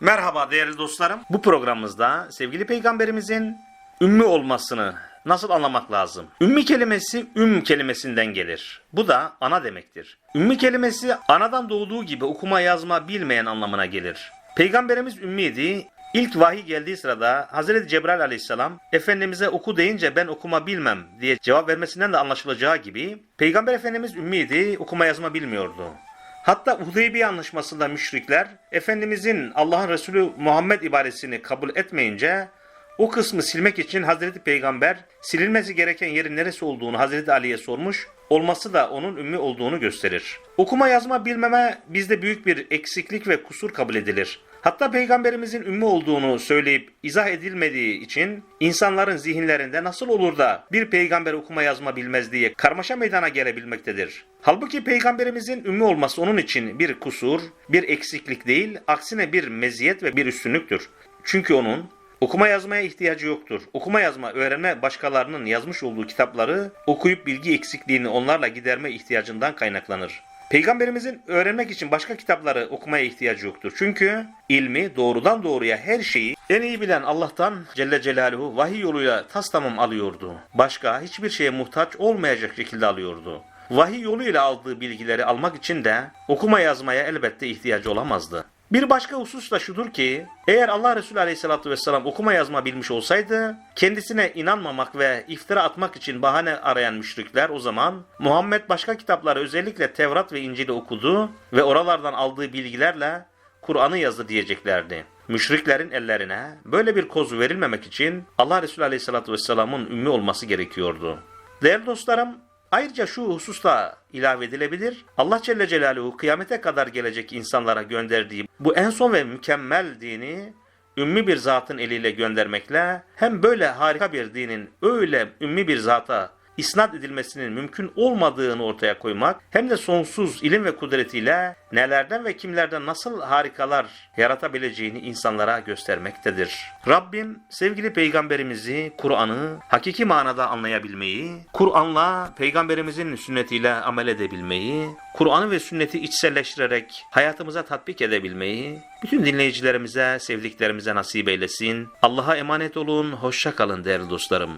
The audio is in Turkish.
Merhaba değerli dostlarım. Bu programımızda sevgili peygamberimizin ümmü olmasını nasıl anlamak lazım? Ümmü kelimesi üm kelimesinden gelir. Bu da ana demektir. Ümmü kelimesi anadan doğduğu gibi okuma yazma bilmeyen anlamına gelir. Peygamberimiz ümmiydi. İlk vahiy geldiği sırada Hazreti Cebrail aleyhisselam Efendimiz'e oku deyince ben okuma bilmem diye cevap vermesinden de anlaşılacağı gibi Peygamber Efendimiz ümmiydi, okuma yazma bilmiyordu. Hatta Hudeybiye anlaşmasında müşrikler Efendimizin Allah'ın Resulü Muhammed ibaresini kabul etmeyince o kısmı silmek için Hazreti Peygamber silinmesi gereken yerin neresi olduğunu Hazreti Ali'ye sormuş, olması da onun ümmi olduğunu gösterir. Okuma yazma bilmeme bizde büyük bir eksiklik ve kusur kabul edilir. Hatta peygamberimizin ümmi olduğunu söyleyip izah edilmediği için insanların zihinlerinde nasıl olur da bir peygamber okuma yazma bilmez diye karmaşa meydana gelebilmektedir. Halbuki peygamberimizin ümmi olması onun için bir kusur, bir eksiklik değil, aksine bir meziyet ve bir üstünlüktür. Çünkü onun Okuma yazmaya ihtiyacı yoktur. Okuma yazma öğrenme başkalarının yazmış olduğu kitapları okuyup bilgi eksikliğini onlarla giderme ihtiyacından kaynaklanır. Peygamberimizin öğrenmek için başka kitapları okumaya ihtiyacı yoktur. Çünkü ilmi doğrudan doğruya her şeyi en iyi bilen Allah'tan Celle Celaluhu vahiy yoluyla tas tamam alıyordu. Başka hiçbir şeye muhtaç olmayacak şekilde alıyordu. Vahiy yoluyla aldığı bilgileri almak için de okuma yazmaya elbette ihtiyacı olamazdı. Bir başka husus da şudur ki eğer Allah Resulü Aleyhisselatü Vesselam okuma yazma bilmiş olsaydı kendisine inanmamak ve iftira atmak için bahane arayan müşrikler o zaman Muhammed başka kitapları özellikle Tevrat ve İncil'i okudu ve oralardan aldığı bilgilerle Kur'an'ı yazdı diyeceklerdi. Müşriklerin ellerine böyle bir kozu verilmemek için Allah Resulü Aleyhisselatü Vesselam'ın ümmi olması gerekiyordu. Değerli dostlarım Ayrıca şu hususta ilave edilebilir. Allah Celle Celaluhu kıyamete kadar gelecek insanlara gönderdiği bu en son ve mükemmel dini ümmi bir zatın eliyle göndermekle hem böyle harika bir dinin öyle ümmi bir zata isnat edilmesinin mümkün olmadığını ortaya koymak hem de sonsuz ilim ve kudretiyle nelerden ve kimlerden nasıl harikalar yaratabileceğini insanlara göstermektedir. Rabbim sevgili peygamberimizi, Kur'an'ı hakiki manada anlayabilmeyi, Kur'an'la peygamberimizin sünnetiyle amel edebilmeyi, Kur'an'ı ve sünneti içselleştirerek hayatımıza tatbik edebilmeyi, bütün dinleyicilerimize, sevdiklerimize nasip eylesin. Allah'a emanet olun, hoşça kalın değerli dostlarım.